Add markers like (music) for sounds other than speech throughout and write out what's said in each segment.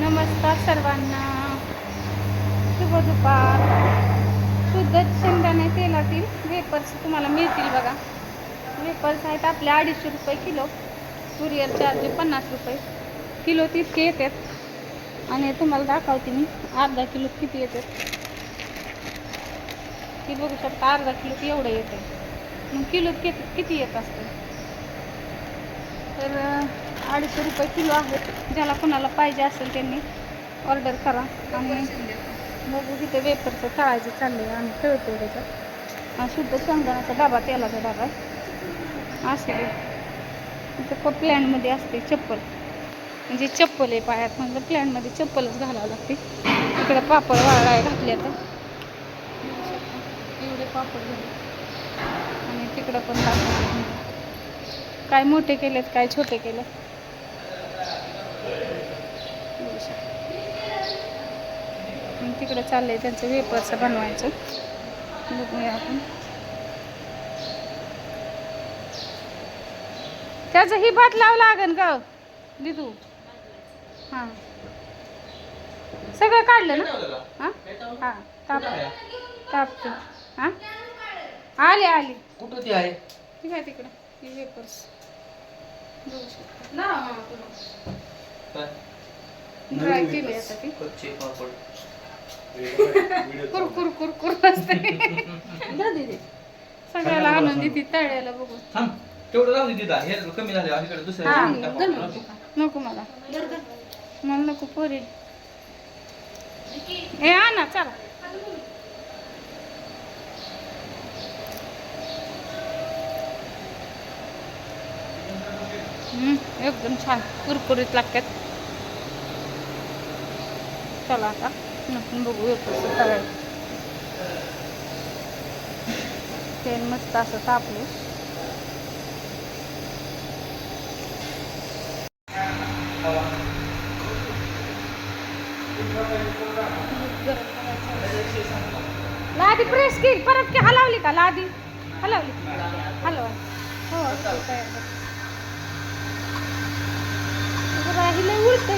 नमस्कार सर्वांना. शुभ दुपार. शुद्ध शेंगदाणे तेलातील वेपर्स तुम्हाला मिळतील बघा. वेपर्स आहेत आपले अडीचशे रुपये किलो. कुरिअर चार्ज पन्नास रुपये. किलो तितके येतात. आणि तुम्हाला दाखवते मी अर्धा किलो किती येतात. ती बघू शकता अर्धा किलो एवढं येते मग किलो किती किती येत असते? तर अडीचशे रुपये किलो आहेत ज्याला कोणाला पाहिजे असेल त्यांनी ऑर्डर करा. आणि बघू तिथे वेपरचं तळायचं चाललं आहे आणि तळतो आणि शुद्ध शेंगदाण्याचा डबा तेलाचा डबा आहे. असं इथं प प्लॅनमध्ये असते चप्पल. म्हणजे चप्पल आहे पायात. म्हणजे प्लॅनमध्ये चप्पलच घालावं लागते. इकडे पापड वाळाय घातले आता. एवढे पापड झाले. आणि तिकडं पण दाखवते. काय मोठे केलेत काय छोटे केलेत. तिकडे चाललंय त्यांचं वेपर्स बनवायचं. बघूया आपण. त्याचं ही भात लाव लागन का दिदू. हां. सगळं काढलं ना? हां? हां ताप. तापतो. हां? आले आले. कुठं ती आहे? ठीक आहे तिकडं. हे वेपर्स बघू शकता. ड्राय केले आता ते. कच्चे पापड कुर कुर कुर कुर असते. (laughs) सगळ्याला आणून देते तळ्याला बघून. तेवढं राहू दे तिथं. हे कमी झाले. अलीकडे दुसऱ्या टाकू. नको. नको मला. मला नको पोरी. हे आणा चला. एकदम छान. कुरकुरीत लागतात. चला आता आपण बघूया कसं करायचं तेल मस्त असं तापले. लादी प्रेस केली. परत की हलवली का? लादी. हलवली. हलवा. हो तयार उलटय गई आता गेल्या वेळेस चाललं का ना? अंगाव अण्णा, हो की लय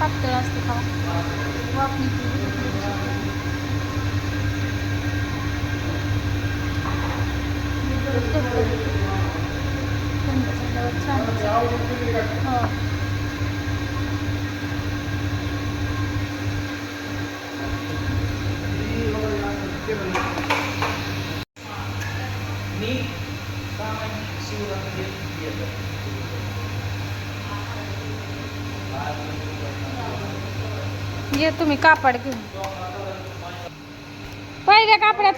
पातळ असते खवा वापणी छान हो मी ये तुम्ही कापड घेऊन. पहिल्या कापडात.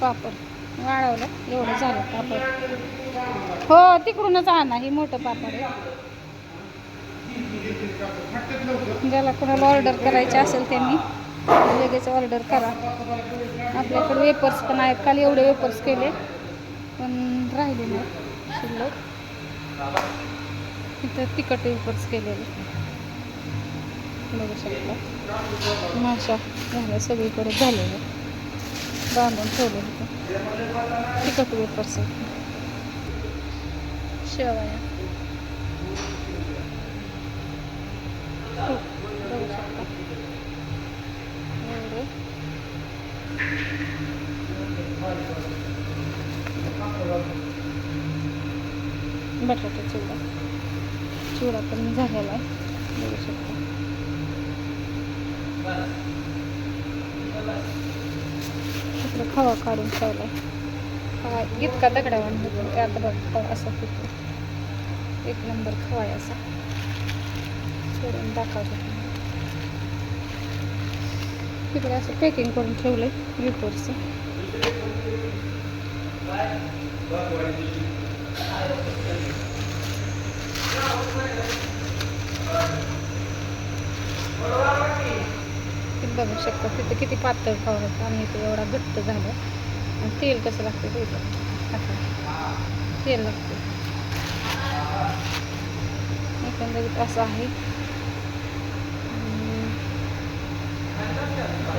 पापड वाढवलं एवढं झालं पापड हो तिकडूनच आणा ही मोठं पापड आहे. ज्याला कोणाला ऑर्डर करायची असेल त्यांनी लगेच ऑर्डर करा. आपल्याकडे वेपर्स पण आहेत. काल एवढे वेपर्स केले पण राहिले नाही शिल्लक. इथं तिखट उपच केलेले. बघू शकता. माशा झाल्या सगळीकडे झालेलं. बांधून ठेवले इथं. तिखट वेपर्स शेवया. हो, बघू शकता. एवढे. बटाटा चिवडा. चिवडा पण झालेला आहे. बघू शकता. इकडं खवा काढून ठेवलाय. खवा इतका दगडावान होतो त्यात बघ खवा असा होतो एक नंबर खवा आहे असा. सोडून दाखवतो. तिकडे असं पॅकिंग करून ठेवलंय वेपर्सचं बघू शकता तिथं किती पातळ खावं आणि इथे एवढा घट्ट झालं. आणि तेल कसं लागतं ते तेल लागतं. एकंदरीत असं आहे.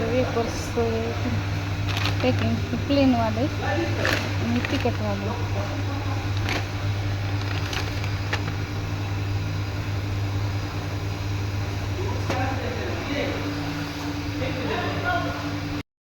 वेपर्स पॅकिंग प्लेनवाले आणि तिखटवाले.